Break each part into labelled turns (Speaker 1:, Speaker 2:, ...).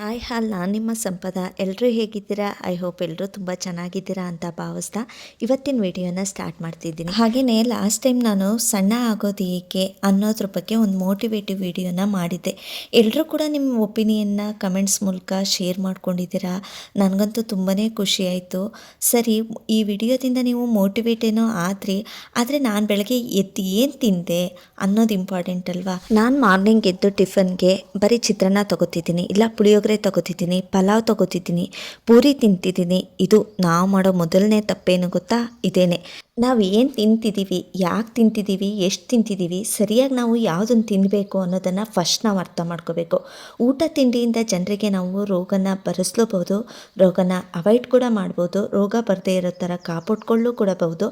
Speaker 1: Hi, ಹಾಲ್ ನಿಮ್ಮ ಸಂಪದ. ಎಲ್ಲರೂ ಹೇಗಿದ್ದೀರಾ? ಐ ಹೋಪ್ ಎಲ್ಲರೂ ತುಂಬ ಚೆನ್ನಾಗಿದ್ದೀರಾ ಅಂತ ಭಾವಿಸ್ತಾ ಇವತ್ತಿನ ವಿಡಿಯೋನ ಸ್ಟಾರ್ಟ್ ಮಾಡ್ತಿದ್ದೀನಿ. ಹಾಗೆಯೇ ಲಾಸ್ಟ್ ಟೈಮ್ ನಾನು ಸಣ್ಣ ಆಗೋದು ಏಕೆ ಅನ್ನೋದ್ರ ಬಗ್ಗೆ ಒಂದು ಮೋಟಿವೇಟಿವ್ ವಿಡಿಯೋನ ಮಾಡಿದ್ದೆ. ಎಲ್ಲರೂ ಕೂಡ ನಿಮ್ಮ ಒಪಿನಿಯನ್ನ ಕಮೆಂಟ್ಸ್ ಮೂಲಕ ಶೇರ್ ಮಾಡ್ಕೊಂಡಿದ್ದೀರಾ? ನನಗಂತೂ ತುಂಬಾ ಖುಷಿ ಆಯಿತು. ಸರಿ, ಈ ವಿಡಿಯೋದಿಂದ ನೀವು ಮೋಟಿವೇಟ್ ಏನೋ ಆದ್ರಿ, ಆದರೆ ನಾನು ಬೆಳಗ್ಗೆ ಎದ್ದು ಏನು ತಿಂದೆ ಅನ್ನೋದು ಇಂಪಾರ್ಟೆಂಟ್ ಅಲ್ವಾ? ನಾನು ಮಾರ್ನಿಂಗ್ ಎದ್ದು ಟಿಫನ್ಗೆ ಬರೀ ಚಿತ್ರಾನ್ನ ತಗೋತಿದ್ದೀನಿ. ಇಲ್ಲ ಪುಳಿಯೋಗರೆ ತಗೋತಿದ್ದೀನಿ, ಪಲಾವ್ ತಗೋತಿದ್ದೀನಿ, ಪೂರಿ ತಿಂತಿದ್ದೀನಿ. ಇದು ನಾವು ಮಾಡೋ ಮೊದಲನೇ ತಪ್ಪೇನು ಗೊತ್ತಾ? ಇದೇನೆ. ನಾವು ಏನು ತಿಂತಿದ್ದೀವಿ ಯಾಕೆ ತಿಂತಿದ್ದೀವಿ ಎಷ್ಟು ತಿಂತಿದ್ದೀವಿ ಸರಿಯಾಗಿ ನಾವು ಯಾವುದನ್ನು ತಿನ್ನಬೇಕು ಅನ್ನೋದನ್ನು ಫಸ್ಟ್ ನಾವು ಅರ್ಥ ಮಾಡ್ಕೋಬೇಕು. ಊಟ ತಿಂಡಿಯಿಂದ ಜನರಿಗೆ ನಾವು ರೋಗನ ಬರೆಸ್ಲೂಬಹುದು, ರೋಗನ ಅವಾಯ್ಡ್ ಕೂಡ ಮಾಡ್ಬೋದು, ರೋಗ ಬರದೇ ಇರೋ ಥರ ಕಾಪಾಡ್ಕೊಳ್ಳೂ ಕೂಡಬಹುದು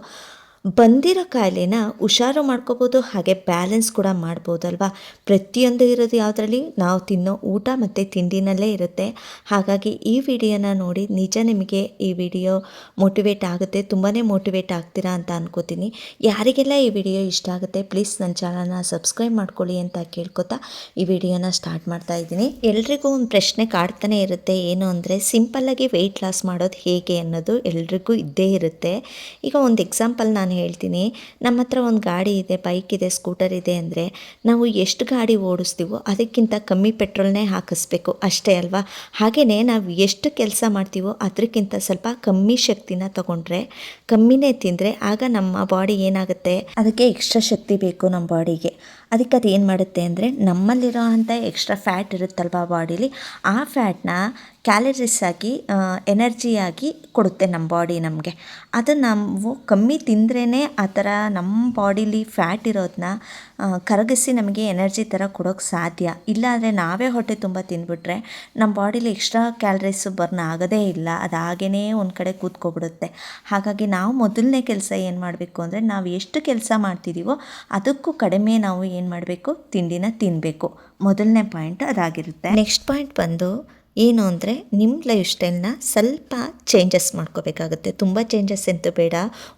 Speaker 1: ಬಂದಿರೋ ಕಾಯಿಲೆನ ಹುಷಾರು ಮಾಡ್ಕೋಬೋದು, ಹಾಗೆ ಬ್ಯಾಲೆನ್ಸ್ ಕೂಡ ಮಾಡ್ಬೋದಲ್ವಾ? ಪ್ರತಿಯೊಂದು ಇರೋದು ಯಾವುದರಲ್ಲಿ? ನಾವು ತಿನ್ನೋ ಊಟ ಮತ್ತು ತಿಂಡಿನಲ್ಲೇ ಇರುತ್ತೆ. ಹಾಗಾಗಿ ಈ ವಿಡಿಯೋನ ನೋಡಿ ನಿಜ ನಿಮಗೆ ಈ ವಿಡಿಯೋ ಮೋಟಿವೇಟ್ ಆಗುತ್ತೆ ತುಂಬಾ ಮೋಟಿವೇಟ್ ಆಗ್ತೀರಾ ಅಂತ ಅನ್ಕೋತೀನಿ. ಯಾರಿಗೆಲ್ಲ ಈ ವಿಡಿಯೋ ಇಷ್ಟ ಆಗುತ್ತೆ ಪ್ಲೀಸ್ ನನ್ನ ಚಾನಲ್ನ ಸಬ್ಸ್ಕ್ರೈಬ್ ಮಾಡ್ಕೊಳ್ಳಿ ಅಂತ ಕೇಳ್ಕೊತಾ ಈ ವಿಡಿಯೋನ ಸ್ಟಾರ್ಟ್ ಮಾಡ್ತಾ ಇದ್ದೀನಿ. ಎಲ್ರಿಗೂ ಒಂದು ಪ್ರಶ್ನೆ ಕಾಡ್ತಾನೆ ಇರುತ್ತೆ, ಏನು ಅಂದರೆ ಸಿಂಪಲ್ಲಾಗಿ ವೆಯ್ಟ್ ಲಾಸ್ ಮಾಡೋದು ಹೇಗೆ ಅನ್ನೋದು ಎಲ್ರಿಗೂ ಇದ್ದೇ ಇರುತ್ತೆ. ಈಗ ಒಂದು ಎಕ್ಸಾಂಪಲ್ ನಾನು ಹೇಳ್ತೀನಿ, ನಮ್ಮ ಹತ್ರ ಒಂದು ಗಾಡಿ ಇದೆ ಬೈಕ್ ಇದೆ ಸ್ಕೂಟರ್ ಇದೆ ಅಂದರೆ ನಾವು ಎಷ್ಟು ಗಾಡಿ ಓಡಿಸ್ತೀವೋ ಅದಕ್ಕಿಂತ ಕಮ್ಮಿ ಪೆಟ್ರೋಲ್ನೇ ಹಾಕಿಸ್ಬೇಕು, ಅಷ್ಟೇ ಅಲ್ವಾ? ಹಾಗೆಯೇ ನಾವು ಎಷ್ಟು ಕೆಲಸ ಮಾಡ್ತೀವೋ ಅದಕ್ಕಿಂತ ಸ್ವಲ್ಪ ಕಮ್ಮಿ ಶಕ್ತಿನ ತಗೊಂಡ್ರೆ, ಕಮ್ಮಿನೇ ತಿಂದರೆ ಆಗ ನಮ್ಮ ಬಾಡಿ ಏನಾಗುತ್ತೆ? ಅದಕ್ಕೆ ಎಕ್ಸ್ಟ್ರಾ ಶಕ್ತಿ ಬೇಕು ನಮ್ಮ ಬಾಡಿಗೆ ಅದಕ್ಕೆ ಅದು ಏನು ಮಾಡುತ್ತೆ ಅಂದರೆ ನಮ್ಮಲ್ಲಿರೋ ಅಂಥ ಎಕ್ಸ್ಟ್ರಾ ಫ್ಯಾಟ್ ಇರುತ್ತಲ್ವ ಬಾಡೀಲಿ ಆ ಫ್ಯಾಟ್ನ ಕ್ಯಾಲರೀಸ್ ಆಗಿ ಎನರ್ಜಿಯಾಗಿ ಕೊಡುತ್ತೆ ನಮ್ಮ ಬಾಡಿ ನಮಗೆ. ಅದು ನಾವು ಕಮ್ಮಿ ತಿಂದ್ರೇ ಆ ಥರ ನಮ್ಮ ಬಾಡಿಲಿ ಫ್ಯಾಟ್ ಇರೋದನ್ನ ಕರಗಿಸಿ ನಮಗೆ ಎನರ್ಜಿ ಥರ ಕೊಡೋಕ್ಕೆ ಸಾಧ್ಯ. ಇಲ್ಲಾಂದರೆ ನಾವೇ ಹೊಟ್ಟೆ ತುಂಬ ತಿಂದ್ಬಿಟ್ರೆ ನಮ್ಮ ಬಾಡಿಲಿ ಎಕ್ಸ್ಟ್ರಾ ಕ್ಯಾಲರೀಸು ಬರ್ನ್ ಆಗೋದೇ ಇಲ್ಲ. ಅದು ಹಾಗೇ ಒಂದು ಕಡೆ ಕೂತ್ಕೊಬಿಡುತ್ತೆ. ಹಾಗಾಗಿ ನಾವು ಮೊದಲನೇ ಕೆಲಸ ಏನು ಮಾಡಬೇಕು ಅಂದರೆ ನಾವು ಎಷ್ಟು ಕೆಲಸ ಮಾಡ್ತಿದ್ದೀವೋ ಅದಕ್ಕೂ ಕಡಿಮೆ ನಾವು ಏನು ಮಾಡಬೇಕು? ತಿಂಡಿನ ತಿನ್ನಬೇಕು ಮೊದಲನೇ ಪಾಯಿಂಟ್ ಅದಾಗಿರುತ್ತೆ. ನೆಕ್ಸ್ಟ್ ಪಾಯಿಂಟ್ ಬಂದು ಏನು ಅಂದರೆ ನಿಮ್ಮ ಲೈಫ್ ಸ್ಟೈಲ್ನ ಸ್ವಲ್ಪ ಚೇಂಜಸ್ ಮಾಡ್ಕೋಬೇಕಾಗುತ್ತೆ. ತುಂಬ ಚೇಂಜಸ್ ಎಂತೂ ಬೇಡ.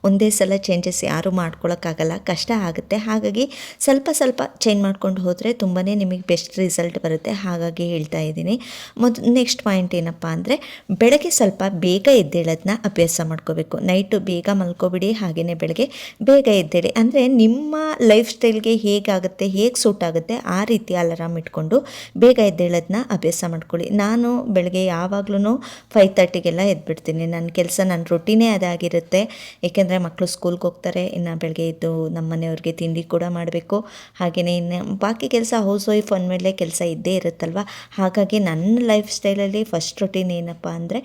Speaker 1: ಒಂದೇ ಸಲ ಚೇಂಜಸ್ ಯಾರೂ ಮಾಡ್ಕೊಳ್ಳೋಕ್ಕಾಗಲ್ಲ ಕಷ್ಟ ಆಗುತ್ತೆ. ಹಾಗಾಗಿ ಸ್ವಲ್ಪ ಸ್ವಲ್ಪ ಚೇಂಜ್ ಮಾಡ್ಕೊಂಡು ಹೋದರೆ ತುಂಬಾ ನಿಮಗೆ ಬೆಸ್ಟ್ ರಿಸಲ್ಟ್ ಬರುತ್ತೆ. ಹಾಗಾಗಿ ಹೇಳ್ತಾ ಇದ್ದೀನಿ. ಮೊದ್ ನೆಕ್ಸ್ಟ್ ಪಾಯಿಂಟ್ ಏನಪ್ಪ ಅಂದರೆ ಬೆಳಗ್ಗೆ ಸ್ವಲ್ಪ ಬೇಗ ಎದ್ದೇಳೋದನ್ನ ಅಭ್ಯಾಸ ಮಾಡ್ಕೋಬೇಕು. ನೈಟು ಬೇಗ ಮಲ್ಕೋಬಿಡಿ ಹಾಗೆಯೇ ಬೆಳಗ್ಗೆ ಬೇಗ ಎದ್ದೇಳಿ. ಅಂದರೆ ನಿಮ್ಮ ಲೈಫ್ ಸ್ಟೈಲ್ಗೆ ಹೇಗಾಗುತ್ತೆ, ಹೇಗೆ ಸೂಟ್ ಆಗುತ್ತೆ ಆ ರೀತಿ ಅಲಾರಾಮ್ ಇಟ್ಕೊಂಡು ಬೇಗ ಎದ್ದೇಳೋದನ್ನ ಅಭ್ಯಾಸ ಮಾಡ್ಕೊಳ್ಳಿ. ನಾನು ಬೆಳಗ್ಗೆ ಯಾವಾಗ್ಲೂ ಫೈವ್ ತರ್ಟಿಗೆಲ್ಲ ಎದ್ಬಿಡ್ತೀನಿ. ನನ್ನ ಕೆಲಸ ನನ್ನ ರೊಟೀನೇ ಅದಾಗಿರುತ್ತೆ. ಏಕೆಂದರೆ ಮಕ್ಕಳು ಸ್ಕೂಲ್ಗೆ ಹೋಗ್ತಾರೆ. ಇನ್ನು ಬೆಳಗ್ಗೆ ಎದ್ದು ನಮ್ಮ ಮನೆಯವ್ರಿಗೆ ತಿಂಡಿ ಕೂಡ ಮಾಡಬೇಕು. ಹಾಗೆಯೇ ಇನ್ನು ಬಾಕಿ ಕೆಲಸ ಹೌಸ್ ವೈಫ್ ಅಂದಮೇಲೆ ಕೆಲಸ ಇದ್ದೇ ಇರುತ್ತಲ್ವ? ಹಾಗಾಗಿ ನನ್ನ ಲೈಫ್ ಸ್ಟೈಲಲ್ಲಿ ಫಸ್ಟ್ ರೊಟೀನ್ ಏನಪ್ಪ ಅಂದರೆ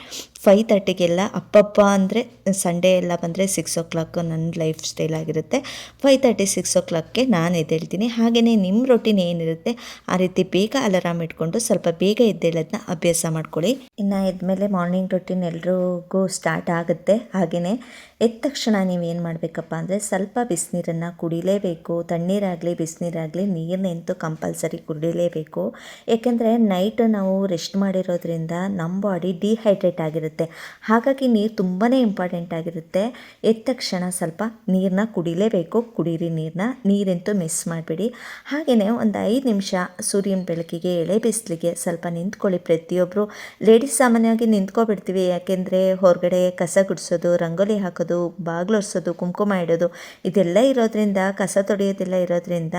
Speaker 1: ಫೈವ್ ತರ್ಟಿಗೆಲ್ಲ ಅಪ್ಪಪ್ಪ ಅಂದರೆ ಸಂಡೇ ಎಲ್ಲ ಬಂದರೆ ಸಿಕ್ಸ್ ಓ ಕ್ಲಾಕ್ ನನ್ನ ಲೈಫ್ ಸ್ಟೈಲ್ ಆಗಿರುತ್ತೆ. ಫೈವ್ ತರ್ಟಿ ಸಿಕ್ಸ್ ಓ ಕ್ಲಾಕ್ಗೆ ನಾನು ಎದ್ದೇಳ್ತೀನಿ. ಹಾಗೆಯೇ ನಿಮ್ಮ ರೊಟೀನ್ ಏನಿರುತ್ತೆ? ಆ ರೀತಿ ಬೇಗ ಅಲಾರಾಮ್ ಇಟ್ಕೊಂಡು ಸ್ವಲ್ಪ ಬೇಗ ಎದ್ದೇಳೋದನ್ನ ಅಭ್ಯಾಸ ಮಾಡ್ಕೊಳ್ಳಿ. ಇನ್ನು ಇದ್ಮೇಲೆ ಮಾರ್ನಿಂಗ್ ರೊಟೀನ್ ಎಲ್ರಿಗೂ ಸ್ಟಾರ್ಟ್ ಆಗುತ್ತೆ. ಹಾಗೆಯೇ ಎದ್ದ ತಕ್ಷಣ ನೀವು ಏನು ಮಾಡಬೇಕಪ್ಪ ಅಂದರೆ ಸ್ವಲ್ಪ ಬಿಸಿನೀರನ್ನು ಕುಡಿಲೇಬೇಕು. ತಣ್ಣೀರಾಗಲಿ, ಬಿಸಿನೀರಾಗಲಿ ನೀರನ್ನಂತೂ ಕಂಪಲ್ಸರಿ ಕುಡಿಲೇಬೇಕು. ಏಕೆಂದರೆ ನೈಟ್ ನಾವು ರೆಸ್ಟ್ ಮಾಡಿರೋದ್ರಿಂದ ನಮ್ಮ ಬಾಡಿ ಡಿಹೈಡ್ರೇಟ್ ಆಗಿರುತ್ತೆ. ಹಾಗಾಗಿ ನೀರು ತುಂಬಾ ಇಂಪಾರ್ಟೆಂಟ್ ಆಗಿರುತ್ತೆ. ಎದ್ದ ತಕ್ಷಣ ಸ್ವಲ್ಪ ನೀರನ್ನ ಕುಡಿಲೇಬೇಕು. ಕುಡೀರಿ ನೀರನ್ನ ನೀರಂತೂ ಮಿಸ್ ಮಾಡಬೇಡಿ. ಹಾಗೆಯೇ ಒಂದು ಐದು ನಿಮಿಷ ಸೂರ್ಯನ ಬೆಳಕಿಗೆ, ಎಳೆ ಬಿಸಿಲಿಗೆ ಸ್ವಲ್ಪ ನಿಂತ್ಕೊಳ್ಳಿ. ಪ್ರತಿಯೊಬ್ಬರು ಲೇಡೀಸ್ ಸಾಮಾನ್ಯವಾಗಿ ನಿಂತ್ಕೊಬಿಡ್ತೀವಿ. ಯಾಕೆಂದರೆ ಹೊರಗಡೆ ಕಸ ಗುಡಿಸೋದು, ರಂಗೋಲಿ ಹಾಕೋದು ಬಾಗಿಲು ಒರೆಸೋದು, ಕುಂಕುಮ ಇಡೋದು, ಇದೆಲ್ಲ ಇರೋದ್ರಿಂದ, ಕಸ ತೊಡೆಯೋದೆಲ್ಲ ಇರೋದ್ರಿಂದ,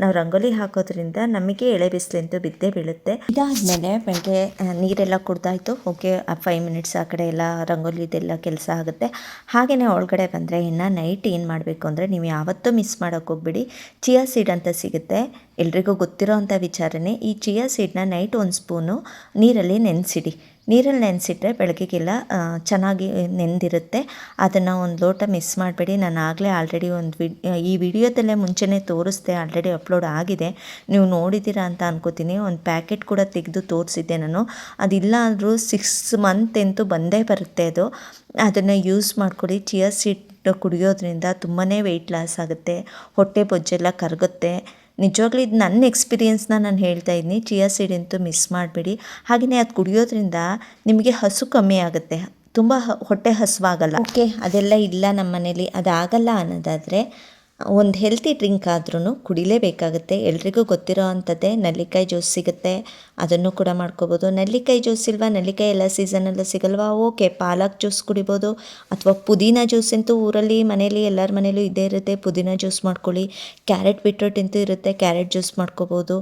Speaker 1: ನಾವು ರಂಗೋಲಿ ಹಾಕೋದ್ರಿಂದ ನಮಗೆ ಎಳೆ ಬಿಸಿಲಿಂದು ಬಿದ್ದೇ ಬೀಳುತ್ತೆ. ಇದಾದಮೇಲೆ ಬೆಳಗ್ಗೆ ನೀರೆಲ್ಲ ಕುಡ್ದಾಯಿತು. ಓಕೆ ಫೈವ್ ಮಿನಿಟ್ಸ್ ಆ ಕಡೆ ಎಲ್ಲ ರಂಗೋಲಿದೆಲ್ಲ ಕೆಲಸ ಆಗುತ್ತೆ. ಹಾಗೆಯೇ ಒಳಗಡೆ ಬಂದರೆ ಇನ್ನು ನೈಟ್ ಏನು ಮಾಡಬೇಕು ಅಂದರೆ ನೀವು ಯಾವತ್ತೂ ಮಿಸ್ ಮಾಡೋಕ್ಕೆ ಹೋಗ್ಬಿಡಿ. ಚಿಯಾ ಸೀಡ್ ಅಂತ ಸಿಗುತ್ತೆ. ಎಲ್ರಿಗೂ ಗೊತ್ತಿರೋ ಅಂಥ ವಿಚಾರನೇ. ಈ ಚಿಯಾ ಸೀಡ್ನ ನೈಟ್ ಒಂದು ಸ್ಪೂನು ನೀರಲ್ಲಿ ನೆನೆಸಿಡಿ. ನೀರಲ್ಲಿ ನೆನೆಸಿಟ್ರೆ ಬೆಳಗ್ಗೆಗೆಲ್ಲ ಚೆನ್ನಾಗಿ ನೆನೆದಿರುತ್ತೆ ಅದನ್ನು ಒಂದು ಲೋಟ ಮಿಸ್ ಮಾಡಬೇಡಿ. ನಾನು ಆಗಲೇ ಆಲ್ರೆಡಿ ಒಂದು ವಿ ಈ ವಿಡಿಯೋದಲ್ಲೇ ಮುಂಚೆನೇ ತೋರಿಸ್ದೆ ಆಲ್ರೆಡಿ ಅಪ್ಲೋಡ್ ಆಗಿದೆ. ನೀವು ನೋಡಿದ್ದೀರಾ ಅಂತ ಅನ್ಕೋತೀನಿ. ಒಂದು ಪ್ಯಾಕೆಟ್ ಕೂಡ ತೆಗೆದು ತೋರಿಸಿದ್ದೆ ನಾನು. ಅದಿಲ್ಲ ಅಂದರೂ ಸಿಕ್ಸ್ ಮಂತ್ ಅಂತೂ ಬಂದೇ ಬರುತ್ತೆ ಅದು. ಅದನ್ನು ಯೂಸ್ ಮಾಡಿಕೊಡಿ. ಚಿಯರ್ ಸೀಟ್ ಕುಡಿಯೋದ್ರಿಂದ ತುಂಬಾ ವೆಯ್ಟ್ ಲಾಸ್ ಆಗುತ್ತೆ. ಹೊಟ್ಟೆ ಬೊಜ್ಜೆಲ್ಲ ಕರಗುತ್ತೆ. ನಿಜವಾಗ್ಲೂ ಇದು ನನ್ನ ಎಕ್ಸ್ಪೀರಿಯೆನ್ಸ್ನ ನಾನು ಹೇಳ್ತಾ ಇದ್ದೀನಿ. ಚಿಯಾ ಸೀಡ್ ಅಂತೂ ಮಿಸ್ ಮಾಡಬೇಡಿ. ಹಾಗೆಯೇ ಅದು ಕುಡಿಯೋದ್ರಿಂದ ನಿಮಗೆ ಹಸು ಕಮ್ಮಿ ಆಗುತ್ತೆ. ತುಂಬ ಹೊಟ್ಟೆ ಹಸುವಾಗಲ್ಲ. ಓಕೆ ಅದೆಲ್ಲ ಇಲ್ಲ ನಮ್ಮ ಮನೇಲಿ ಅದಾಗಲ್ಲ ಅನ್ನೋದಾದರೆ ಒಂದು ಹೆಲ್ತಿ ಡ್ರಿಂಕ್ ಆದ್ರೂ ಕುಡಿಲೇಬೇಕಾಗುತ್ತೆ. ಎಲ್ರಿಗೂ ಗೊತ್ತಿರೋ ಅಂಥದ್ದೇ ನೆಲ್ಲಿಕಾಯಿ ಜ್ಯೂಸ್ ಸಿಗುತ್ತೆ. ಅದನ್ನು ಕೂಡ ಮಾಡ್ಕೋಬೋದು. ನೆಲ್ಲಿಕಾಯಿ ಜ್ಯೂಸ್ ಇಲ್ವಾ? ನೆಲ್ಲಿಕಾಯಿ ಎಲ್ಲ ಸೀಸನಲ್ಲೂ ಸಿಗಲ್ವಾ? ಓಕೆ ಪಾಲಕ್ ಜ್ಯೂಸ್ ಕುಡಿಬೋದು. ಅಥವಾ ಪುದೀನ ಜ್ಯೂಸ್ ಅಂತೂ ಊರಲ್ಲಿ ಮನೇಲಿ ಎಲ್ಲರ ಮನೇಲೂ ಇದೇ ಇರುತ್ತೆ. ಪುದೀನ ಜ್ಯೂಸ್ ಮಾಡ್ಕೊಳ್ಳಿ. ಕ್ಯಾರೆಟ್ ಬಿಟ್ರೋಟ್ ಅಂತೂ ಇರುತ್ತೆ. ಕ್ಯಾರೆಟ್ ಜ್ಯೂಸ್ ಮಾಡ್ಕೋಬೋದು.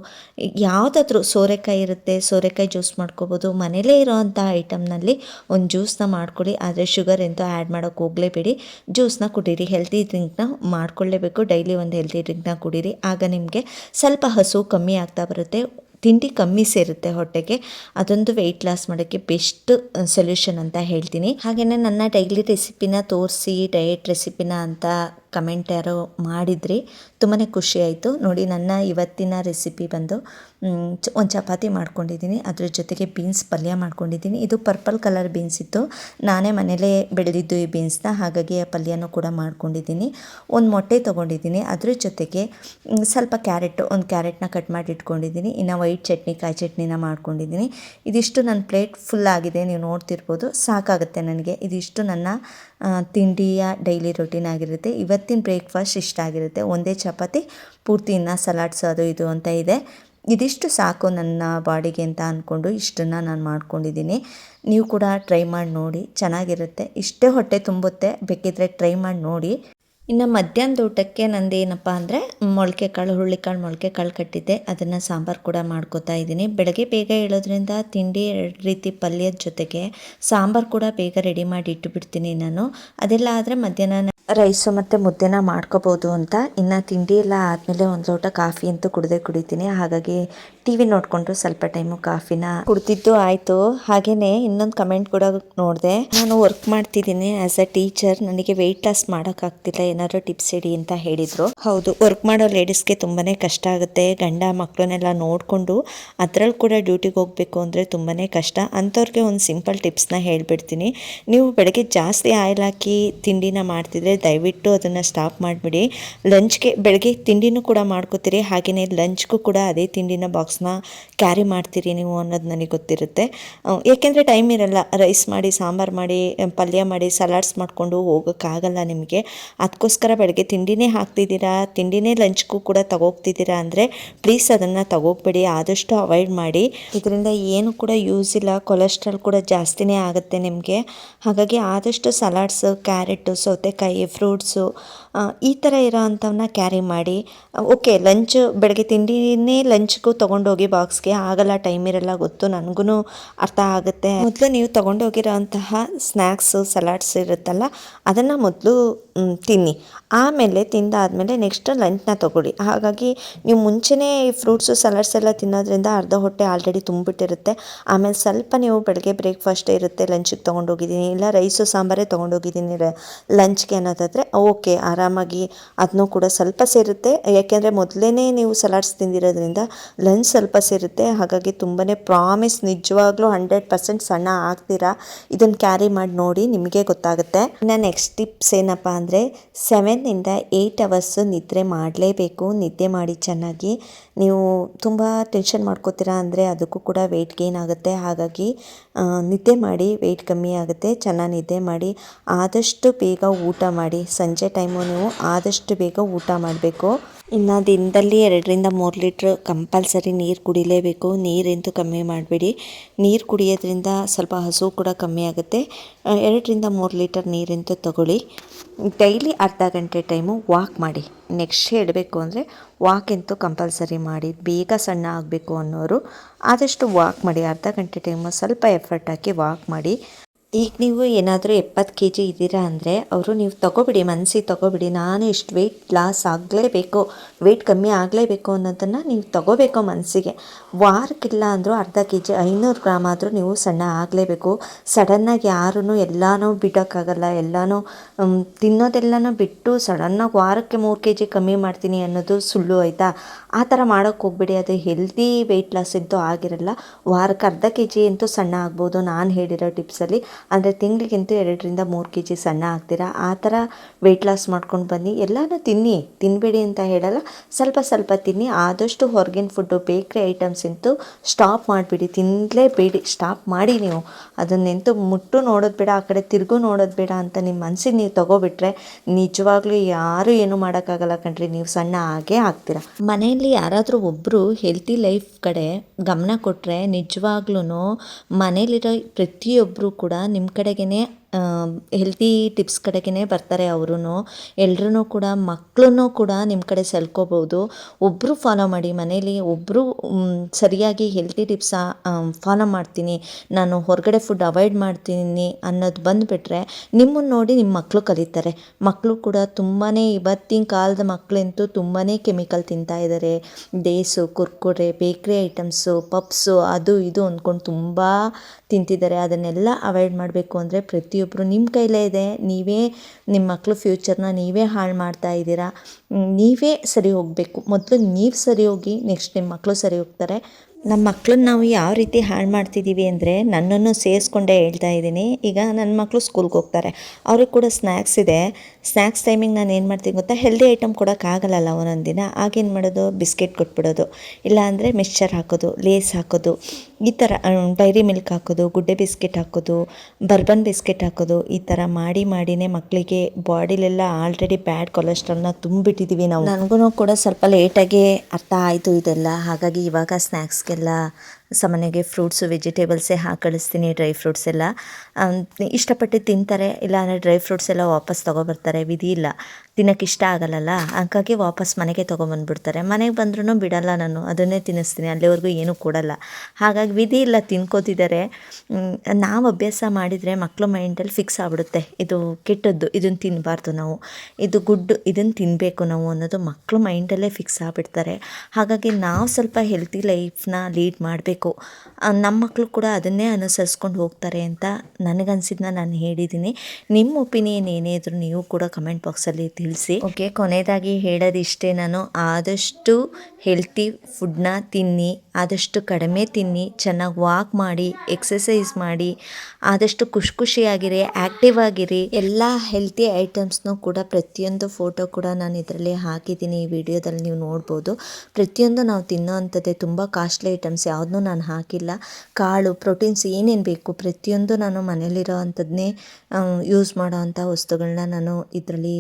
Speaker 1: ಯಾವುದಾದ್ರೂ ಸೋರೆಕಾಯಿ ಇರುತ್ತೆ, ಸೋರೆಕಾಯಿ ಜ್ಯೂಸ್ ಮಾಡ್ಕೋಬೋದು. ಮನೇಲೇ ಇರೋವಂಥ ಐಟಮ್ನಲ್ಲಿ ಒಂದು ಜ್ಯೂಸ್ನ ಮಾಡ್ಕೊಳ್ಳಿ. ಆದರೆ ಶುಗರ್ ಎಂತೂ ಆ್ಯಡ್ ಮಾಡೋಕ್ಕೆ ಹೋಗಲೇಬೇಡಿ ಜ್ಯೂಸ್ನ ಕುಡೀರಿ. ಹೆಲ್ತಿ ಡ್ರಿಂಕ್ನ ಮಾಡ್ಕೊಳ್ಳೇಬೇಕು. ಡೈಲಿ ಒಂದು ಹೆಲ್ತಿ ಡ್ರಿಂಕ್ನ ಕುಡೀರಿ. ಆಗ ನಿಮಗೆ ಸ್ವಲ್ಪ ಹಸು ಕಮ್ಮಿ ಆಗ್ತಾ ಬರುತ್ತೆ. ತಿಂಡಿ ಕಮ್ಮಿ ಸೇರುತ್ತೆ ಹೊಟ್ಟೆಗೆ. ಅದೊಂದು ವೆಯ್ಟ್ ಲಾಸ್ ಮಾಡೋಕ್ಕೆ ಬೆಸ್ಟ್ ಸೊಲ್ಯೂಷನ್ ಅಂತ ಹೇಳ್ತೀನಿ. ಹಾಗೆಯೇ ನನ್ನ ಡೈಲಿ ರೆಸಿಪಿನ ತೋರಿಸಿ ಡಯಟ್ ರೆಸಿಪಿನ ಅಂತ ಕಮೆಂಟ್ ಯಾರೋ ಮಾಡಿದ್ರಿ. ತುಂಬಾ ಖುಷಿ ಆಯಿತು. ನೋಡಿ, ನನ್ನ ಇವತ್ತಿನ ರೆಸಿಪಿ ಬಂದು ಒಂದು ಚಪಾತಿ ಮಾಡ್ಕೊಂಡಿದ್ದೀನಿ. ಅದ್ರ ಜೊತೆಗೆ ಬೀನ್ಸ್ ಪಲ್ಯ ಮಾಡ್ಕೊಂಡಿದ್ದೀನಿ. ಇದು ಪರ್ಪಲ್ ಕಲರ್ ಬೀನ್ಸ್ ಇತ್ತು. ನಾನೇ ಮನೇಲೇ ಬೆಳೆದಿದ್ದು ಈ ಬೀನ್ಸ್ನ. ಹಾಗಾಗಿ ಆ ಪಲ್ಯನೂ ಕೂಡ ಮಾಡ್ಕೊಂಡಿದ್ದೀನಿ. ಒಂದು ಮೊಟ್ಟೆ ತೊಗೊಂಡಿದ್ದೀನಿ. ಅದ್ರ ಜೊತೆಗೆ ಸ್ವಲ್ಪ ಕ್ಯಾರೆಟ್, ಒಂದು ಕ್ಯಾರೆಟ್ನ ಕಟ್ ಮಾಡಿ ಇಟ್ಕೊಂಡಿದ್ದೀನಿ. ಇನ್ನು ವೈಟ್ ಚಟ್ನಿ, ಕಾಯಿ ಚಟ್ನಿನ ಮಾಡ್ಕೊಂಡಿದ್ದೀನಿ. ಇದಿಷ್ಟು ನನ್ನ ಪ್ಲೇಟ್ ಫುಲ್ ಆಗಿದೆ. ನೀವು ನೋಡ್ತಿರ್ಬೋದು. ಸಾಕಾಗುತ್ತೆ ನನಗೆ. ಇದಿಷ್ಟು ನನ್ನ ತಿಂಡಿಯ ಡೈಲಿ ರೊಟೀನ್ ಆಗಿರುತ್ತೆ. ಇವತ್ತಿನ ಬ್ರೇಕ್ಫಾಸ್ಟ್ ಇಷ್ಟ ಆಗಿರುತ್ತೆ. ಒಂದೇ ಚಪಾತಿ, ಪೂರ್ತಿ ಇನ್ನು ಸಲಾಡ್ಸ್ ಅದು ಇದು ಅಂತ ಇದೆ. ಇದಿಷ್ಟು ಸಾಕು ನನ್ನ ಬಾಡಿಗೆ ಅಂತ ಅಂದ್ಕೊಂಡು ಇಷ್ಟನ್ನು ನಾನು ಮಾಡ್ಕೊಂಡಿದ್ದೀನಿ. ನೀವು ಕೂಡ ಟ್ರೈ ಮಾಡಿ ನೋಡಿ. ಚೆನ್ನಾಗಿರುತ್ತೆ. ಇಷ್ಟೇ ಹೊಟ್ಟೆ ತುಂಬುತ್ತೆ. ಬೇಕಿದ್ರೆ ಟ್ರೈ ಮಾಡಿ ನೋಡಿ. ಇನ್ನು ಮಧ್ಯಾಹ್ನದ ಊಟಕ್ಕೆ ನಂದು ಏನಪ್ಪ ಅಂದರೆ ಮೊಳಕೆ ಕಾಳು ಹುರುಳಿಕಾಳು ಮೊಳಕೆ ಕಾಳು ಕಟ್ಟಿದ್ದೆ. ಅದನ್ನು ಸಾಂಬಾರು ಕೂಡ ಮಾಡ್ಕೋತಾ ಇದ್ದೀನಿ. ಬೆಳಗ್ಗೆ ಬೇಗ ಹೇಳೋದ್ರಿಂದ ತಿಂಡಿ ಎರಡು ರೀತಿ ಪಲ್ಯದ ಜೊತೆಗೆ ಸಾಂಬಾರು ಕೂಡ ಬೇಗ ರೆಡಿ ಮಾಡಿ ಇಟ್ಟುಬಿಡ್ತೀನಿ ನಾನು. ಅದೆಲ್ಲ ಆದರೆ ಮಧ್ಯಾಹ್ನ ರೈಸು ಮತ್ತು ಮುದ್ದೆನ ಮಾಡ್ಕೋಬೋದು ಅಂತ. ಇನ್ನು ತಿಂಡಿ ಎಲ್ಲ ಆದಮೇಲೆ ಒಂದು ಲೋಟ ಕಾಫಿ ಅಂತೂ ಕುಡಿದೆ ಕುಡಿತೀನಿ. ಹಾಗಾಗಿ ಟಿ ವಿ ನೋಡಿಕೊಂಡು ಸ್ವಲ್ಪ ಟೈಮು ಕಾಫಿನ ಕುಡ್ದಿದ್ದು ಆಯಿತು. ಹಾಗೆಯೇ ಇನ್ನೊಂದು ಕಮೆಂಟ್ ಕೂಡ ನೋಡಿದೆ. ನಾನು ವರ್ಕ್ ಮಾಡ್ತಿದ್ದೀನಿ ಆ್ಯಸ್ ಅ ಟೀಚರ್ ನನಗೆ ವೆಯ್ಟ್ ಲಾಸ್ ಮಾಡೋಕ್ಕಾಗ್ತಿಲ್ಲ. ಏನಾದರೂ ಟಿಪ್ಸ್ ಇಡಿ ಅಂತ ಹೇಳಿದರು. ಹೌದು ವರ್ಕ್ ಮಾಡೋ ಲೇಡೀಸ್ಗೆ ತುಂಬಾ ಕಷ್ಟ ಆಗುತ್ತೆ. ಗಂಡ ಮಕ್ಕಳನ್ನೆಲ್ಲ ನೋಡಿಕೊಂಡು ಅದರಲ್ಲಿ ಕೂಡ ಡ್ಯೂಟಿಗೆ ಹೋಗಬೇಕು ಅಂದರೆ ತುಂಬಾ ಕಷ್ಟ. ಅಂಥವ್ರಿಗೆ ಒಂದು ಸಿಂಪಲ್ ಟಿಪ್ಸ್ನ ಹೇಳಿಬಿಡ್ತೀನಿ. ನೀವು ಬೆಳಗ್ಗೆ ಜಾಸ್ತಿ ಆಯಿಲ್ ಹಾಕಿ ತಿಂಡಿನ ಮಾಡ್ತಿದ್ರೆ ದಯವಿಟ್ಟು ಅದನ್ನು ಸ್ಟಾಪ್ ಮಾಡಿಬಿಡಿ. ಲಂಚ್ಗೆ ಬೆಳಗ್ಗೆ ತಿಂಡಿನೂ ಕೂಡ ಮಾಡ್ಕೋತೀರಿ. ಹಾಗೆಯೇ ಲಂಚ್ಗೂ ಕೂಡ ಅದೇ ತಿಂಡಿನ ಬಾಕ್ಸ್ನ ಕ್ಯಾರಿ ಮಾಡ್ತೀರಿ ನೀವು ಅನ್ನೋದು ನನಗೆ ಗೊತ್ತಿರುತ್ತೆ. ಏಕೆಂದರೆ ಟೈಮ್ ಇರಲ್ಲ. ರೈಸ್ ಮಾಡಿ, ಸಾಂಬಾರು ಮಾಡಿ ಪಲ್ಯ ಮಾಡಿ ಸಲಾಡ್ಸ್ ಮಾಡಿಕೊಂಡು ಹೋಗೋಕ್ಕಾಗಲ್ಲ ನಿಮಗೆ. ಅದಕ್ಕೋಸ್ಕರ ಬೆಳಗ್ಗೆ ತಿಂಡಿನೇ ಹಾಕ್ತಿದ್ದೀರಾ? ತಿಂಡಿನೇ ಲಂಚ್ಗೂ ಕೂಡ ತಗೋಗ್ತಿದ್ದೀರಾ ಅಂದರೆ ಪ್ಲೀಸ್ ಅದನ್ನು ತಗೋಗ್ಬೇಡಿ. ಆದಷ್ಟು ಅವಾಯ್ಡ್ ಮಾಡಿ. ಇದರಿಂದ ಏನು ಕೂಡ ಯೂಸ್ ಇಲ್ಲ. ಕೊಲೆಸ್ಟ್ರಾಲ್ ಕೂಡ ಜಾಸ್ತಿನೇ ಆಗುತ್ತೆ ನಿಮಗೆ. ಹಾಗಾಗಿ ಆದಷ್ಟು ಸಲಾಡ್ಸು ಕ್ಯಾರೆಟು ಸೌತೆಕಾಯಿ ಫ್ರೂಟ್ಸು ಈ ಥರ ಇರೋ ಅಂಥವನ್ನ ಕ್ಯಾರಿ ಮಾಡಿ ಓಕೆ ಲಂಚ್ ಬೆಳಗ್ಗೆ ತಿಂಡಿನೇ ಲಂಚ್ಗೂ ತೊಗೊಂಡೋಗಿ ಬಾಕ್ಸ್ಗೆ ಆಗಲ್ಲ ಟೈಮ್ ಇರಲ್ಲ ಗೊತ್ತು ನನಗೂ ಅರ್ಥ ಆಗುತ್ತೆ. ಮೊದಲು ನೀವು ತೊಗೊಂಡೋಗಿರೋ ಅಂತಹ ಸ್ನ್ಯಾಕ್ಸು ಸಲಾಡ್ಸ್ ಇರುತ್ತಲ್ಲ, ಅದನ್ನು ಮೊದಲು ತಿನ್ನಿ. ಆಮೇಲೆ ತಿಂದಾದಮೇಲೆ ನೆಕ್ಸ್ಟ್ ಲಂಚ್ನ ತೊಗೊಳ್ಳಿ. ಹಾಗಾಗಿ ನೀವು ಮುಂಚೆನೇ ಫ್ರೂಟ್ಸು ಸಲಾಡ್ಸ್ ಎಲ್ಲ ತಿನ್ನೋದ್ರಿಂದ ಅರ್ಧ ಹೊಟ್ಟೆ ಆಲ್ರೆಡಿ ತುಂಬಿಟ್ಟಿರುತ್ತೆ ಆಮೇಲೆ ಸ್ವಲ್ಪ ನೀವು ಬೆಳಗ್ಗೆ ಬ್ರೇಕ್ಫಾಸ್ಟ್ ಇರುತ್ತೆ ಲಂಚಿಗೆ ತೊಗೊಂಡೋಗಿದ್ದೀನಿ, ಇಲ್ಲ ರೈಸು ಸಾಂಬಾರೇ ತೊಗೊಂಡೋಗಿದ್ದೀನಿ ಲಂಚ್ಗೆ ಅನ್ನೋದಾದರೆ ಓಕೆ ಆರಾಮಾಗಿ ಅದನ್ನೂ ಕೂಡ ಸ್ವಲ್ಪ ಸೇರುತ್ತೆ. ಯಾಕೆಂದರೆ ಮೊದಲೇ ನೀವು ಸಲಾಡ್ಸ್ ತಿಂದಿರೋದ್ರಿಂದ ಲಂಚ್ ಸ್ವಲ್ಪ ಸೇರುತ್ತೆ. ಹಾಗಾಗಿ ತುಂಬಾ ಪ್ರಾಮಿಸ್ ನಿಜವಾಗ್ಲೂ ಹಂಡ್ರೆಡ್ ಪರ್ಸೆಂಟ್ ಸಣ್ಣ ಆಗ್ತೀರಾ? ಇದನ್ನು ಕ್ಯಾರಿ ಮಾಡಿ ನೋಡಿ ನಿಮಗೆ ಗೊತ್ತಾಗುತ್ತೆ. ಇನ್ನು ನೆಕ್ಸ್ಟ್ ಟಿಪ್ಸ್ ಏನಪ್ಪ ಅಂದರೆ ಸೆವೆನ್ನಿಂದ ಏಯ್ಟ್ ಅವರ್ಸು ನಿದ್ರೆ ಮಾಡಲೇಬೇಕು. ನಿದ್ದೆ ಮಾಡಿ ಚೆನ್ನಾಗಿ. ನೀವು ತುಂಬ ಟೆನ್ಷನ್ ಮಾಡ್ಕೋತೀರಾ ಅಂದರೆ ಅದಕ್ಕೂ ಕೂಡ ವೆಯ್ಟ್ ಗೇನ್ ಆಗುತ್ತೆ. ಹಾಗಾಗಿ ನಿದ್ದೆ ಮಾಡಿ ವೆಯ್ಟ್ ಕಮ್ಮಿ ಆಗುತ್ತೆ. ಚೆನ್ನಾಗಿ ನಿದ್ದೆ ಮಾಡಿ ಆದಷ್ಟು ಬೇಗ ಊಟ ಮಾಡಿ. ಸಂಜೆ ಟೈಮು ನೀವು ಆದಷ್ಟು ಬೇಗ ಊಟ ಮಾಡಬೇಕು. ಇನ್ನು ದಿನದಲ್ಲಿ ಎರಡರಿಂದ ಮೂರು ಲೀಟ್ರ್ ಕಂಪಲ್ಸರಿ ನೀರು ಕುಡಿಲೇಬೇಕು. ನೀರಂತೂ ಕಮ್ಮಿ ಮಾಡಬೇಡಿ. ನೀರು ಕುಡಿಯೋದ್ರಿಂದ ಸ್ವಲ್ಪ ಹಸು ಕೂಡ ಕಮ್ಮಿ ಆಗುತ್ತೆ. ಎರಡರಿಂದ ಮೂರು ಲೀಟರ್ ನೀರಂತೂ ತಗೊಳ್ಳಿ. ಡೈಲಿ ಅರ್ಧ ಗಂಟೆ ಟೈಮು ವಾಕ್ ಮಾಡಿ. ನೆಕ್ಸ್ಟ್ ಹೇಳಬೇಕು ಅಂದರೆ ವಾಕ್ ಅಂತೂ ಕಂಪಲ್ಸರಿ ಮಾಡಿ. ಬೇಗ ಸಣ್ಣ ಆಗಬೇಕು ಅನ್ನೋರು ಆದಷ್ಟು ವಾಕ್ ಮಾಡಿ. ಅರ್ಧ ಗಂಟೆ ಟೈಮು ಸ್ವಲ್ಪ ಎಫರ್ಟ್ ಹಾಕಿ ವಾಕ್ ಮಾಡಿ. ಈಗ ನೀವು ಏನಾದರೂ ಎಪ್ಪತ್ತು ಕೆ ಜಿ ಇದ್ದೀರಾ ಅಂದರೆ ಅವರು ನೀವು ತಗೋಬಿಡಿ ಮನಸ್ಸಿಗೆ ತಗೋಬಿಡಿ. ನಾನು ಇಷ್ಟು ವೆಯ್ಟ್ ಲಾಸ್ ಆಗಲೇಬೇಕು ವೆಯ್ಟ್ ಕಮ್ಮಿ ಆಗಲೇಬೇಕು ಅನ್ನೋದನ್ನು ನೀವು ತಗೋಬೇಕು ಮನಸ್ಸಿಗೆ ವಾರಕ್ಕಿಲ್ಲ ಅಂದರೂ ಅರ್ಧ ಕೆ ಜಿ ಐನೂರು ಗ್ರಾಮ್ ಆದರೂ ನೀವು ಸಣ್ಣ ಆಗಲೇಬೇಕು. ಸಡನ್ನಾಗಿ ಯಾರೂ ಎಲ್ಲನೂ ಬಿಡೋಕ್ಕಾಗಲ್ಲ, ಎಲ್ಲನೂ ತಿನ್ನೋದೆಲ್ಲನೂ ಬಿಟ್ಟು ಸಡನ್ನಾಗಿ ವಾರಕ್ಕೆ ಮೂರು ಕೆ ಜಿ ಕಮ್ಮಿ ಮಾಡ್ತೀನಿ ಅನ್ನೋದು ಸುಳ್ಳು ಆಯಿತಾ? ಆ ಥರ ಮಾಡೋಕ್ಕೆ ಹೋಗ್ಬೇಡಿ, ಅದು ಹೆಲ್ದಿ ವೆಯ್ಟ್ ಲಾಸ್ ಇದ್ದು ಆಗಿರಲ್ಲ. ವಾರಕ್ಕೆ ಅರ್ಧ ಕೆ ಜಿ ಅಂತೂ ಸಣ್ಣ ಆಗ್ಬೋದು ನಾನು ಹೇಳಿರೋ ಟಿಪ್ಸಲ್ಲಿ ಅಂದರೆ ತಿಂಗಳಿಗಂತೂ ಎರಡರಿಂದ ಮೂರು ಕೆ ಜಿ ಸಣ್ಣ ಆಗ್ತೀರಾ? ಆ ಥರ ವೆಯ್ಟ್ ಲಾಸ್ ಮಾಡ್ಕೊಂಡು ಬನ್ನಿ. ಎಲ್ಲನೂ ತಿನ್ನಿ ತಿನ್ನಬೇಡಿ ಅಂತ ಹೇಳಲ್ಲ. ಸ್ವಲ್ಪ ಸ್ವಲ್ಪ ತಿನ್ನಿ. ಆದಷ್ಟು ಹೊರಗಿನ ಫುಡ್ಡು ಬೇಕ್ರಿ ಐಟಮ್ಸ್ ಅಂತೂ ಸ್ಟಾಪ್ ಮಾಡಿಬಿಡಿ. ತಿನ್ನಲೇಬೇಡಿ ಸ್ಟಾಪ್ ಮಾಡಿ ನೀವು. ಅದನ್ನೆಂತೂ ಮುಟ್ಟು ನೋಡೋದು ಬೇಡ, ಆ ಕಡೆ ತಿರುಗು ನೋಡೋದು ಬೇಡ ಅಂತ ನಿಮ್ಮ ಮನಸ್ಸಿಗೆ ನೀವು ತಗೋಬಿಟ್ರೆ ನಿಜವಾಗ್ಲೂ ಯಾರೂ ಏನೂ ಮಾಡೋಕ್ಕಾಗಲ್ಲ ಕಣ್ರಿ. ನೀವು ಸಣ್ಣ ಆಗೇ ಆಗ್ತೀರ. ಮನೆ ಮನೆಯಲ್ಲಿ ಯಾರಾದರೂ ಒಬ್ಬರು ಹೆಲ್ತಿ ಲೈಫ್ ಕಡೆ ಗಮನ ಕೊಟ್ಟರೆ ನಿಜವಾಗ್ಲೂ ಮನೇಲಿರೋ ಪ್ರತಿಯೊಬ್ಬರೂ ಕೂಡ ನಿಮ್ಮ ಕಡೆಗೇ ಹೆಲ್ತಿ ಟಿಪ್ಸ್ ಕಡೆಗೇ ಬರ್ತಾರೆ ಅವರು ಎಲ್ಲರೂ ಕೂಡ ಮಕ್ಕಳನ್ನು ಕೂಡ ನಿಮ್ಮ ಕಡೆ ಸೆಳ್ಕೋಬೋದು ಒಬ್ಬರು ಫಾಲೋ ಮಾಡಿ ಮನೇಲಿ ಒಬ್ಬರು ಸರಿಯಾಗಿ ಹೆಲ್ತಿ ಟಿಪ್ಸ ಫಾಲೋ ಮಾಡ್ತೀನಿ. ನಾನು ಹೊರಗಡೆ ಫುಡ್ ಅವಾಯ್ಡ್ ಮಾಡ್ತೀನಿ ಅನ್ನೋದು ಬಂದುಬಿಟ್ರೆ ನಿಮ್ಮನ್ನು ನೋಡಿ ನಿಮ್ಮ ಮಕ್ಕಳು ಕಲಿತಾರೆ. ಮಕ್ಕಳು ಕೂಡ ತುಂಬಾ ಇವತ್ತಿನ ಕಾಲದ ಮಕ್ಕಳಂತೂ ತುಂಬಾ ಕೆಮಿಕಲ್ ತಿಂತಾ ಇದ್ದಾರೆ ಕುರ್ಕುರೆ, ಬೇಕ್ರಿ ಐಟಮ್ಸು, ಪಪ್ಸು, ಅದು ಇದು ಅಂದ್ಕೊಂಡು ತುಂಬ ತಿಂತಿದ್ದಾರೆ, ಅದನ್ನೆಲ್ಲ ಅವಾಯ್ಡ್ ಮಾಡಬೇಕು ಅಂದರೆ ಪ್ರತಿಯೊಬ್ಬರು ನಿಮ್ಮ ಕೈಲೇ ಇದೆ. ನೀವೇ ನಿಮ್ಮ ಮಕ್ಕಳು ಫ್ಯೂಚರ್ನ ನೀವೇ ಹಾಳು ಮಾಡ್ತಾ ಇದ್ದೀರಾ. ನೀವೇ ಸರಿ ಹೋಗಬೇಕು. ಮೊದಲು ನೀವು ಸರಿ ಹೋಗಿ ನೆಕ್ಸ್ಟ್ ನಿಮ್ಮ ಮಕ್ಕಳು ಸರಿ ಹೋಗ್ತಾರೆ. ನಮ್ಮ ಮಕ್ಕಳನ್ನ ನಾವು ಯಾವ ರೀತಿ ಹಾಳು ಮಾಡ್ತಿದ್ದೀವಿ ಅಂದರೆ ನನ್ನನ್ನು ಸೇರಿಸ್ಕೊಂಡೇ ಹೇಳ್ತಾ ಇದ್ದೀನಿ. ಈಗ ನನ್ನ ಮಕ್ಕಳು ಸ್ಕೂಲ್ಗೆ ಹೋಗ್ತಾರೆ. ಅವ್ರಿಗೆ ಕೂಡ ಸ್ನ್ಯಾಕ್ಸ್ ಇದೆ. ಸ್ನ್ಯಾಕ್ಸ್ ಟೈಮಿಗೆ ನಾನು ಏನು ಮಾಡ್ತೀನಿ ಗೊತ್ತಾ? ಹೆಲ್ದಿ ಐಟಮ್ ಕೊಡೋಕ್ಕಾಗಲ್ಲ ಒಂದೊಂದು ದಿನ. ಆಗೇನು ಮಾಡೋದು? ಬಿಸ್ಕೆಟ್ ಕೊಟ್ಬಿಡೋದು. ಇಲ್ಲಾಂದರೆ ಮಿಕ್ಸ್ಚರ್ ಹಾಕೋದು ಲೇಸ್ ಹಾಕೋದು. ಈ ಥರ ಡೈರಿ ಮಿಲ್ಕ್ ಹಾಕೋದು, ಗುಡ್ಡೆ ಬಿಸ್ಕೆಟ್ ಹಾಕೋದು, ಬರ್ಬನ್ ಬಿಸ್ಕೆಟ್ ಹಾಕೋದು, ಈ ಥರ ಮಾಡಿ ಮಾಡಿನೇ ಮಕ್ಕಳಿಗೆ ಬಾಡಿಲೆಲ್ಲ ಆಲ್ರೆಡಿ ಬ್ಯಾಡ್ ಕೊಲೆಸ್ಟ್ರಾಲ್ನ ತುಂಬಿಟ್ಟಿದ್ದೀವಿ ನಾವು. ನನಗೂ ಕೂಡ ಸ್ವಲ್ಪ ಲೇಟಾಗಿ ಅರ್ಥ ಆಯಿತು ಇದೆಲ್ಲ. ಹಾಗಾಗಿ ಇವಾಗ ಸ್ನ್ಯಾಕ್ಸ್ಗೆಲ್ಲ ಸಾಮಾನ್ಯವಾಗಿ ಫ್ರೂಟ್ಸು ವೆಜಿಟೇಬಲ್ಸೇ ಹಾಕಿ ಕಳಿಸ್ತೀನಿ ಡ್ರೈ ಫ್ರೂಟ್ಸ್ ಎಲ್ಲ. ಇಷ್ಟಪಟ್ಟು ತಿಂತಾರೆ ಇಲ್ಲ ಅಂದರೆ ಡ್ರೈ ಫ್ರೂಟ್ಸ್ ಎಲ್ಲ ವಾಪಸ್ ತೊಗೊಬರ್ತಾರೆ, ವಿಧಿ ಇಲ್ಲ. ದಿನಕ್ಕೆ ಇಷ್ಟ ಆಗಲ್ಲಲ್ಲ? ಹಾಗಾಗಿ ವಾಪಸ್ ಮನೆಗೆ ತೊಗೊಂಬಂದ್ಬಿಡ್ತಾರೆ. ಮನೆಗೆ ಬಂದ್ರೂ ಬಿಡಲ್ಲ ನಾನು, ಅದನ್ನೇ ತಿನ್ನಿಸ್ತೀನಿ, ಅಲ್ಲಿವರೆಗೂ ಏನೂ ಕೊಡಲ್ಲ. ಹಾಗಾಗಿ ವಿಧಿ ಇಲ್ಲ, ತಿನ್ಕೋತಿದ್ದಾರೆ. ನಾವು ಅಭ್ಯಾಸ ಮಾಡಿದರೆ ಮಕ್ಕಳು ಮೈಂಡಲ್ಲಿ ಫಿಕ್ಸ್ ಆಗ್ಬಿಡುತ್ತೆ. ಇದು ಕೆಟ್ಟದ್ದು ಇದನ್ನು ತಿನ್ನಬಾರ್ದು ನಾವು. ಇದು ಗುಡ್ ಇದನ್ನು ತಿನ್ನಬೇಕು ನಾವು ಅನ್ನೋದು ಮಕ್ಕಳು ಮೈಂಡಲ್ಲೇ ಫಿಕ್ಸ್ ಆಗಿಬಿಡ್ತಾರೆ. ಹಾಗಾಗಿ ನಾವು ಸ್ವಲ್ಪ ಹೆಲ್ತಿ ಲೈಫ್ನ ಲೀಡ್ ಮಾಡಬೇಕು. ನಮ್ಮ ಮಕ್ಕಳು ಕೂಡ ಅದನ್ನೇ ಅನುಸರಿಸ್ಕೊಂಡು ಹೋಗ್ತಾರೆ ಅಂತ ನನಗನ್ಸಿದ್ನ ನಾನು ಹೇಳಿದ್ದೀನಿ. ನಿಮ್ಮ ಒಪಿನಿಯನ್ ಏನೇ ಇದ್ರೂ ನೀವು ಕೂಡ ಕಮೆಂಟ್ ಬಾಕ್ಸಲ್ಲಿ ತಿಳಿಸಿ. ಓಕೆ, ಕೊನೆಯದಾಗಿ ಹೇಳೋದಿಷ್ಟೇ ನಾನು, ಆದಷ್ಟು ಹೆಲ್ತಿ ಫುಡ್ನ ತಿನ್ನಿ, ಆದಷ್ಟು ಕಡಿಮೆ ತಿನ್ನಿ, ಚೆನ್ನಾಗಿ ವಾಕ್ ಮಾಡಿ ಎಕ್ಸಸೈಸ್ ಮಾಡಿ, ಆದಷ್ಟು ಖುಷಿ ಖುಷಿಯಾಗಿರಿ ಆ್ಯಕ್ಟಿವ್ ಆಗಿರಿ. ಎಲ್ಲ ಹೆಲ್ತಿ ಐಟಮ್ಸ್ನೂ ಕೂಡ ಪ್ರತಿಯೊಂದು ಫೋಟೋ ಕೂಡ ನಾನು ಇದರಲ್ಲಿ ಹಾಕಿದ್ದೀನಿ. ಈ ವಿಡಿಯೋದಲ್ಲಿ ನೀವು ನೋಡ್ಬೋದು. ಪ್ರತಿಯೊಂದು ನಾವು ತಿನ್ನೋ ಅಂಥದ್ದೇ ತುಂಬ ಕಾಸ್ಟ್ಲಿ ಐಟಮ್ಸ್, ಯಾವುದನ್ನೂ ನಾನು ಹಾಕಿಲ್ಲ. ಕಾಳು, ಪ್ರೋಟೀನ್ಸ್ ಏನೇನು ಬೇಕು ಪ್ರತಿಯೊಂದು ನಾನು ಮನೇಲಿರೋ ಅಂಥದ್ದನ್ನೇ ಯೂಸ್ ಮಾಡೋ ಅಂಥ ವಸ್ತುಗಳನ್ನ ನಾನು ಇದರಲ್ಲಿ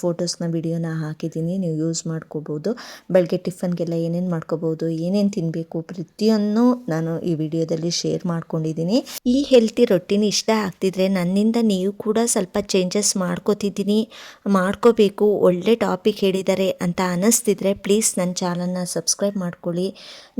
Speaker 1: ಫೋಟೋಸ್ನ ವಿಡಿಯೋನ ಹಾಕಿದ್ದೀನಿ. ನೀವು ಯೂಸ್ ಮಾಡ್ಕೋಬೋದು. ಬೆಳಗ್ಗೆ ಟಿಫನ್ಗೆಲ್ಲ ಏನೇನು ಮಾಡ್ಕೋಬೋದು, ಏನೇನು ತಿನ್ನಬೇಕು ಪ್ರತಿಯೊಂದು ನಾನು ಈ ವಿಡಿಯೋದಲ್ಲಿ ಶೇರ್ ಮಾಡ್ಕೊಂಡಿದ್ದೀನಿ. ಈ ಹೆಲ್ತಿ ರೊಟ್ಟಿನ ಇಷ್ಟ ಆಗ್ತಿದ್ರೆ ನನ್ನಿಂದ ನೀವು ಕೂಡ ಸ್ವಲ್ಪ ಚೇಂಜಸ್ ಮಾಡ್ಕೋತಿದ್ದೀನಿ. ಮಾಡ್ಕೋಬೇಕು, ಒಳ್ಳೆ ಟಾಪಿಕ್ ಹೇಳಿದ್ದಾರೆ ಅಂತ ಅನ್ನಿಸ್ತಿದ್ರೆ ಪ್ಲೀಸ್ ನನ್ನ ಚಾನಲ್ನ ಸಬ್ಸ್ಕ್ರೈಬ್ ಮಾಡ್ಕೊಳ್ಳಿ.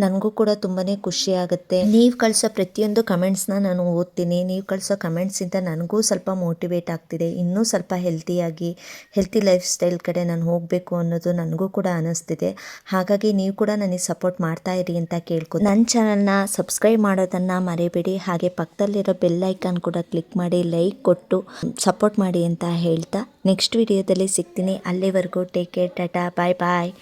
Speaker 1: ನನಗೂ ಕೂಡ ತುಂಬಾ ಖುಷಿ ಆಗುತ್ತೆ ನೀವು ಕಳಿಸೋ ಪ್ರತಿಯೊಂದು ಕಮೆಂಟ್ಸ್ನ ನಾನು ಓದ್ತೀನಿ. ನೀವು ಕಳಿಸೋ ಕಮೆಂಟ್ಸಿಂದ ನನಗೂ ಸ್ವಲ್ಪ ಮೋಟಿವೇಟ್ ಆಗ್ತಿದೆ. ಇನ್ನೂ ಸ್ವಲ್ಪ ಹೆಲ್ತಿಯಾಗಿ ಹೆಲ್ತಿ ಲೈಫ್ ಸ್ಟೈಲ್ ಕಡೆ ನಾನು ಹೋಗಬೇಕು ಅನ್ನೋದು ನನಗೂ ಕೂಡ ಅನ್ನಿಸ್ತಿದೆ ಹಾಗಾಗಿ ನೀವು ಕೂಡ ನನಗೆ ಸಪೋರ್ಟ್ ಮಾಡ್ತಾ ಇರಿ ಅಂತ ಕೇಳ್ಕೊ ನನ್ನ ಚಾನಲ್ನ ಸಬ್ಸ್ಕ್ರೈಬ್ ಮಾಡೋದನ್ನು ಮರಿಬೇಡಿ. ಹಾಗೆ ಪಕ್ಕದಲ್ಲಿರೋ ಬೆಲ್ ಐಕಾನ್ ಕೂಡ ಕ್ಲಿಕ್ ಮಾಡಿ ಲೈಕ್ ಕೊಟ್ಟು ಸಪೋರ್ಟ್ ಮಾಡಿ ಅಂತ ಹೇಳ್ತಾ ನೆಕ್ಸ್ಟ್ ವಿಡಿಯೋದಲ್ಲಿ ಸಿಗ್ತೀನಿ. ಅಲ್ಲಿವರೆಗೂ take care tata bye bye